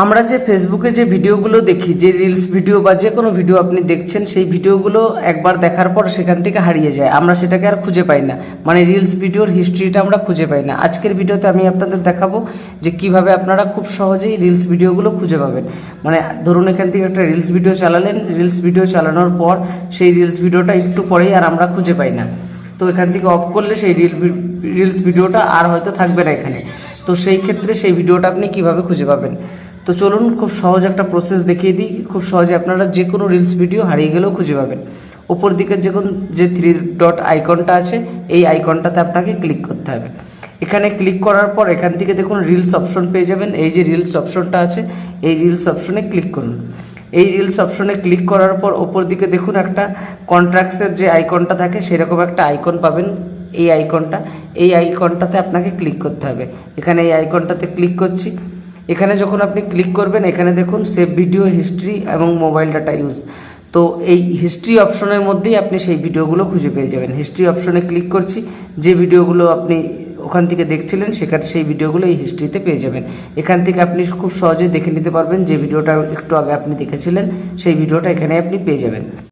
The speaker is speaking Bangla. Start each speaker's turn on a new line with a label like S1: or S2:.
S1: আমরা যে ফেসবুকে যে ভিডিওগুলো দেখি, যে রিলস ভিডিও বা যে কোনো ভিডিও আপনি দেখছেন, সেই ভিডিওগুলো একবার দেখার পর সেখান থেকে হারিয়ে যায়। আমরা সেটাকে আর খুঁজে পাই না। মানে রিলস ভিডিওর হিস্ট্রিটা আমরা খুঁজে পাই না। আজকের ভিডিওতে আমি আপনাদের দেখাবো যে কীভাবে আপনারা খুব সহজেই রিলস ভিডিওগুলো খুঁজে পাবেন। মানে ধরুন এখান থেকে একটা রিলস ভিডিও চালালেন রিলস ভিডিও চালানোর পর সেই রিলস ভিডিওটা একটু পরেই আর আমরা খুঁজে পাই না। তো এখান থেকে অফ করলে সেই রিল রিলস ভিডিওটা আর হয়তো থাকবে না এখানে। তো সেই ক্ষেত্রে সেই ভিডিওটা আপনি কীভাবে খুঁজে পাবেন? তো চলুন খুব সহজ একটা প্রসেস দেখিয়ে দিই। খুব সহজে আপনারা যে কোনো রিলস ভিডিও হারিয়ে গেলেও খুঁজে পাবেন। ওপর দিকের যে কোন যে থ্রি ডট আইকনটা আছে, এই আইকনটাতে আপনাকে ক্লিক করতে হবে। এখানে ক্লিক করার পর এখান থেকে দেখুন রিলস অপশন পেয়ে যাবেন। এই যে রিলস অপশনটা আছে, এই রিলস অপশনে ক্লিক করুন। এই রিলস অপশনে ক্লিক করার পর ওপর দিকে দেখুন একটা কন্ট্রাক্টসের যে আইকনটা থাকে, সেরকম একটা আইকন পাবেন। এই আইকনটা এই আইকনটাতে আপনাকে ক্লিক করতে হবে। এখানে এই আইকনটাতে ক্লিক করছি। এখানে যখন আপনি ক্লিক করবেন, এখানে দেখুন সেভ ভিডিও হিস্ট্রি এবং মোবাইল ডাটা ইউজ তো এই হিস্ট্রি অপশনের মধ্যেই আপনি সেই ভিডিওগুলো খুঁজে পেয়ে যাবেন। হিস্ট্রি অপশনে ক্লিক করছি, যে ভিডিওগুলো আপনি ওখান থেকে দেখছিলেন, সেখানে সেই ভিডিওগুলো এই হিস্ট্রিতে পেয়ে যাবেন। এখান থেকে আপনি খুব সহজেই দেখে নিতে পারবেন যে ভিডিওটা একটু আগে আপনি দেখেছিলেন, সেই ভিডিওটা এখানে আপনি পেয়ে যাবেন।